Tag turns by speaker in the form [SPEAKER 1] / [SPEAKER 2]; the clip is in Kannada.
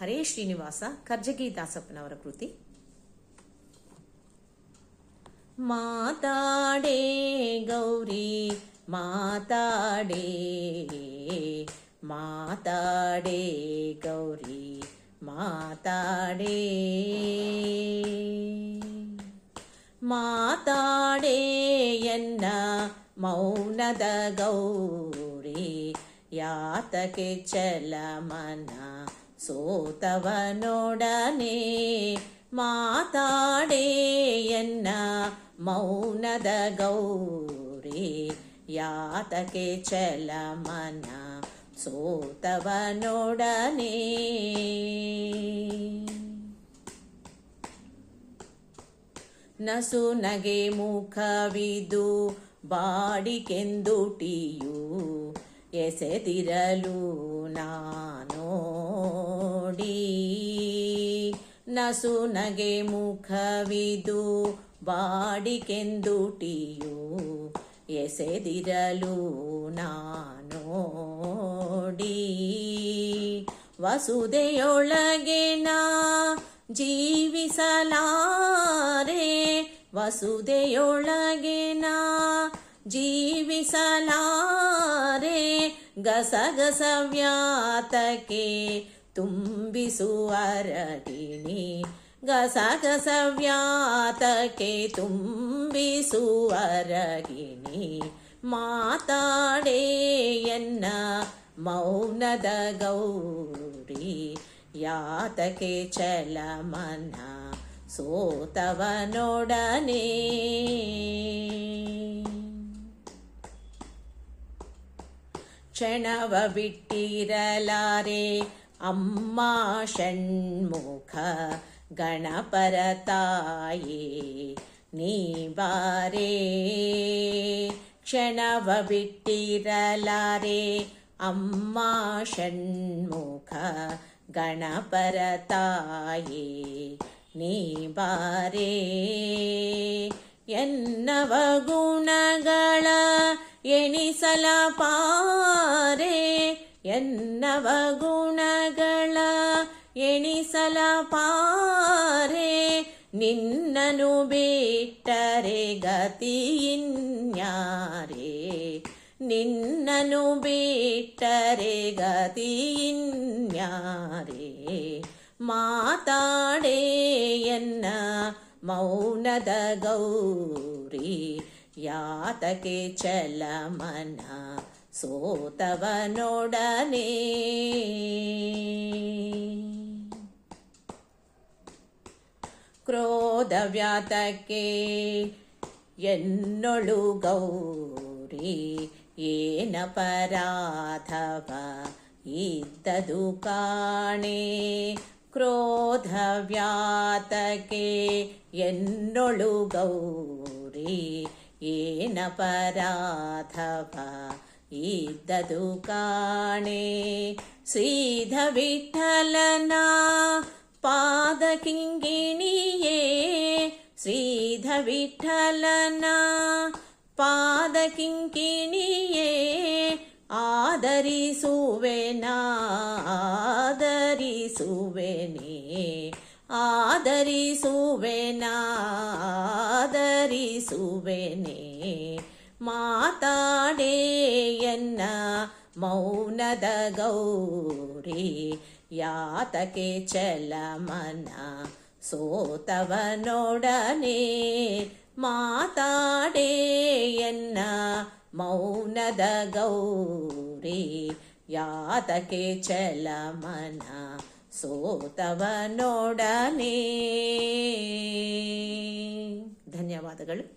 [SPEAKER 1] ಹರೇ ಶ್ರೀನಿವಾಸ ಕರ್ಜಗಿ ದಾಸಪ್ಪನವರ ಕೃತಿ. ಮಾತಾಡೇ ಗೌರಿ, ಮಾತಾಡೇ ಮಾತಾಡೇ ಗೌರಿ, ಮಾತಾಡೇ. ಮಾತಾಡೇ ಎನ್ನ ಮೌನದ ಗೌರಿ ಯಾತಕೆ ಚಲಮನ ಸೋತವನೊಡನೆ ಮಾತಾಡೇ ಎನ್ನ ಮೌನದ ಗೌರಿ. ಯಾತಕೆ ಚಲಮನ ಸೋತವನೊಡನೆ? ನಸು ನಗೆ ಮುಖವಿದು ಬಾಡಿಕೆಂದುಟಿಯು ಎಸೆದಿರಲು ನಾನೋಡಿ ನಸು ನಗೆ ಮುಖವಿದು ಬಾಡಿಕೆಂದುಟಿಯು. ಎಸೆದಿರಲು ನಾನೋಡಿ ವಸುದೆಯೊಳಗೆ ನಾ ಜೀವಿಸಲಾರೆ. ವಸುದೆಯೊಳಗೆ ನಾ ಜೀವಿಸಲಾರೆ. ಗಸಗಸವ್ಯಾತಕ್ಕೆ ತುಂಬಿಸುವರಗಿಣಿ ಗಸಗಸವ್ಯಾತಕ್ಕೆ ತುಂಬಿಸುವರಗಿಣಿ ಮಾತಾಡೇ ಎನ್ನ ಮೌನದ ಗೌರಿ. ಯಾತಕೆ ಚಲಮನ ಸೋತವನೊಡನೆ. ಕ್ಷಣವ ಬಿಟ್ಟಿರಲಾರೆ ಅಮ್ಮ ಷಣ್ಮುಖ ಗಣಪರ ತಾಯೇ ನೀ ಬಾರೇ ಕ್ಷಣವ ಬಿಟ್ಟಿರಲಾರೆ ಅಮ್ಮ ಷಣ್ಮುಖ ಗಣಪರ ತಾಯೇ ನೀ ಬಾರೇ ಎನ್ನವ ಗುಣಗಳ ಎಣಿಸಲ ಪಾರೆ ಎನ್ನವ ಗುಣಗಳ ಎಣಿಸಲ ಪಾರೆ ನಿನ್ನನು ಬಿಟ್ಟರೆ ಗತಿಯಿನ್ಯಾರೆ? ನಿನ್ನನು ಬಿಟ್ಟರೆ ಗತಿಯಿನ್ಯಾರೆ? ಮಾತಾಡೇ ಎನ್ನ ಮೌನದ ಗೌರಿ ಯಾತಕೆ ಚಲಮನ ಸೋತವನೊಡನೆ. ಕ್ರೋಧ ವ್ಯಾತಕ್ಕೆ ಎನ್ನೊಳು ಗೌರಿ, ಏನ ಪರಾಧವ ಇದ್ದದು ಕಾಣೆ. ಕ್ರೋಧ ವ್ಯಾತಕ್ಕೆ ಎನ್ನೊಳು ಗೌರಿ येन ई ईददुकाणे श्रीधविठ्ठलना पादकिङ्किणीये श्रीधविठ्ठलना पादकिङ्किणीये आदरिसुवेना आदरिसुवेणे आदरिसुवेना ಪಾದ ಕಿಂಕಿಣಿಯೇ ಆದರಿಸುವೆನಾ ಆದರಿಸುವೆನೇ ಆದರಿಸುವೆನಾ ಆದರಿಸುವೆನೇ ಮಾತಾಡೇ ಎನ್ನ ಮೌನದ ಗೌರಿ. ಯಾತಕೆ ಚಲಮನ ಸೋತವನೊಡನೆ. ಮಾತಾಡೇಯನ್ನ ಮೌನದ ಗೌರಿ. ಯಾತಕೆ ಚಲಮನ ಸೋತವನೊಡನೆ. ಧನ್ಯವಾದಗಳು